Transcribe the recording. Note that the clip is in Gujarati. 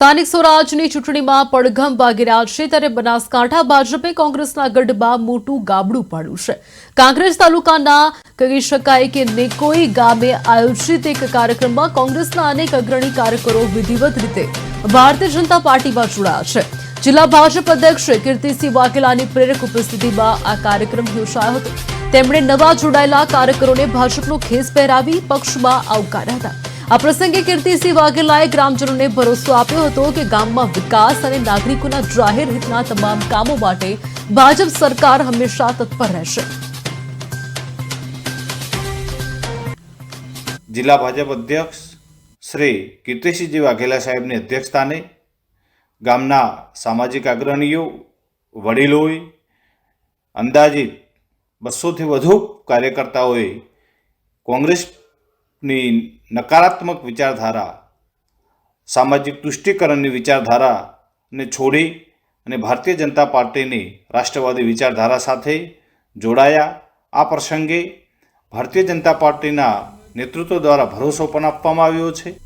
સ્થાનિક સ્વરાજની ચૂંટણીમાં પડઘમ વાગી રહ્યા છે ત્યારે બનાસકાંઠા ભાજપે કોંગ્રેસના ગઢમાં મોટું ગાબડું પાડ્યું છે. કાંગ્રેસ તાલુકાના કહી શકાય કે નેકોઈ ગામે આયોજિત એક કાર્યક્રમમાં કોંગ્રેસના અનેક અગ્રણી કાર્યકરો વિધિવત રીતે ભારતીય જનતા પાર્ટીમાં જોડાયા છે. જિલ્લા ભાજપ અધ્યક્ષ કીર્તિસિંહ વાઘેલાની પ્રેરક ઉપસ્થિતિમાં આ કાર્યક્રમ યોજાયો હતો. તેમણે નવા જોડાયેલા કાર્યકરોને ભાજપનો ખેસ પહેરાવી પક્ષમાં આવકાર્યા હતા. આ પ્રસંગે કીર્તિસિંહ વાઘેલાએ ગ્રામજનોને ભરોસો આપ્યો હતો કે ગામમાં વિકાસ અને નાગરિકોના જાહેર હિતના તમામ કામો માટે ભાજપ સરકાર હંમેશા તત્પર રહેશે. જિલ્લા ભાજપ અધ્યક્ષ શ્રી કીર્તિસિંહજી વાઘેલા સાહેબની અધ્યક્ષતાને ગામના સામાજિક અગ્રણીઓ, વડીલોએ અંદાજિત બસોથી વધુ કાર્યકર્તાઓએ કોંગ્રેસની નકારાત્મક વિચારધારા, સામાજિક તુષ્ટિકરણની વિચારધારાને છોડી અને ભારતીય જનતા પાર્ટીની રાષ્ટ્રવાદી વિચારધારા સાથે જોડાયા. આ પ્રસંગે ભારતીય જનતા પાર્ટીના નેતૃત્વ દ્વારા ભરોસો પણ આપવામાં આવ્યો છે.